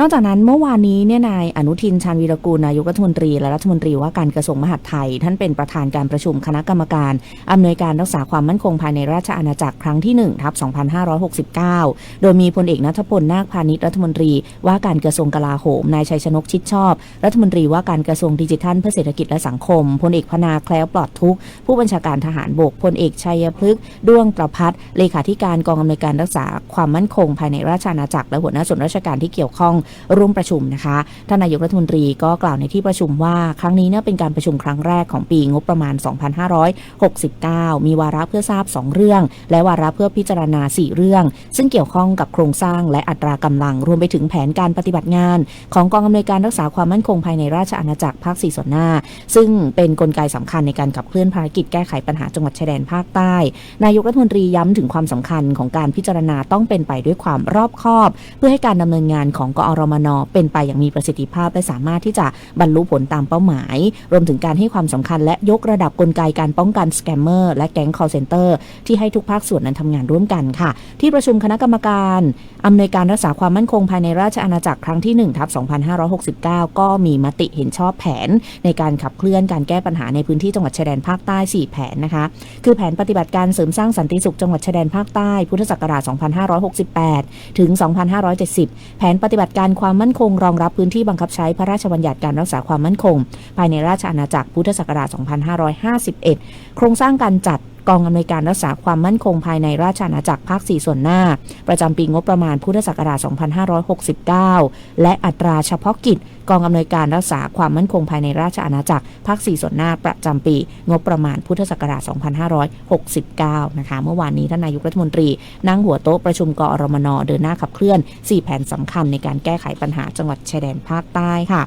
นอกจากนั้นเมื่อวานนี้เนี่ยนายอนุทินชาญวีรกูลนายกรัฐมนตรีและรัฐมนตรีว่าการกระทรวงมหาดไทย ท่านเป็นประธานการประชุมคณะกรรมการอำนวยการรักษาความมั่นคงภายในราชอาณาจักรครั้งที่1ทับ2569 โดยมีพลเอกนัทพลนาคพาณิชย์รัฐมนตรีว่าการกระทรวงกลาโหมนายชัยชนกชิดชอบ รัฐมนตรีว่าการกระทรวงดิจิทัลเพื่อเศรษฐกิจและสังคมพลเอกพนาแคล้วปลอดทุกผู้บัญชาการทหารบกพลเอกชัยพฤกษ์ด้วงประพัฒน์เลขาธิการกองอำนวยการรักษาความมั่นคงภายในราชอาณาจักรและหัวหน้าส่วนราชการที่เกี่ยวข้องร่วมประชุมนะคะท่านนายกรัฐมนตรีก็กล่าวในที่ประชุมว่าครั้งนี้เนี่ยเป็นการประชุมครั้งแรกของปีงบประมาณ 2569 มีวาระเพื่อทราบ 2 เรื่อง และวาระเพื่อพิจารณา 4 เรื่อง ซึ่งเกี่ยวข้องกับโครงสร้างและอัตรากำลัง รวมไปถึงแผนการปฏิบัติงาน ของกองอำนวยการรักษาความมั่นคงภายในราชอาณาจักรภาค 4 ส่วนหน้า ซึ่งเป็นกลไกสำคัญในการขับเคลื่อนภารกิจแก้ไขปัญหาจังหวัดชายแดนภาคใต้ นายกรัฐมนตรีย้ำถึงความสำคัญของการพิจารณาต้องเป็นไปด้วยความรอบคอบ เพื่อให้การดำเนินงานของกอรมนเป็นไปอย่างมีประสิทธิภาพและสามารถที่จะบรรลุผลตามเป้าหมาย รวมถึงการให้ความสำคัญและยกระดับกลไกการป้องกันสแกมเมอร์และแก๊ง call center ที่ให้ทุกภาคส่วนนั้นทำงานร่วมกันค่ะ ที่ประชุมคณะกรรมการอำนวยการรักษาความมั่นคงภายในราชอาณาจักรครั้งที่1ทับ2569 ก็มีมติเห็นชอบแผน ในการขับเคลื่อนการแก้ปัญหาในพื้นที่จังหวัดชายแดนภาคใต้ 4 แผนนะคะ คือแผนปฏิบัติการเสริมสร้างสันติสุขจังหวัดชายแดนภาคใต้ พุทธศักราช 2568 ถึง 2570 แผนปฏิบัติการความมั่นคง รองรับพื้นที่บังคับใช้พระราชบัญญัติการรักษาความมั่นคง ภายในราชอาณาจักรพุทธศักราช 2551 โครงสร้างการจัด กองอำนวยการรักษาความมั่นคงภายในราชอาณาจักรภาค 4 ส่วนหน้า ประจำปีงบประมาณพุทธศักราช 2569 และอัตราเฉพาะกิจ กองอำนวยการรักษาความมั่นคงภายในราชอาณาจักรภาค 4 ส่วนหน้า ประจำปี งบประมาณพุทธศักราช 2569 นะคะ เมื่อวานนี้ท่านนายกรัฐมนตรี นั่งหัวโต๊ะประชุมกอรมนเดินหน้าขับเคลื่อน 4 แผนสำคัญในการแก้ไขปัญหาจังหวัดชายแดนภาคใต้ค่ะ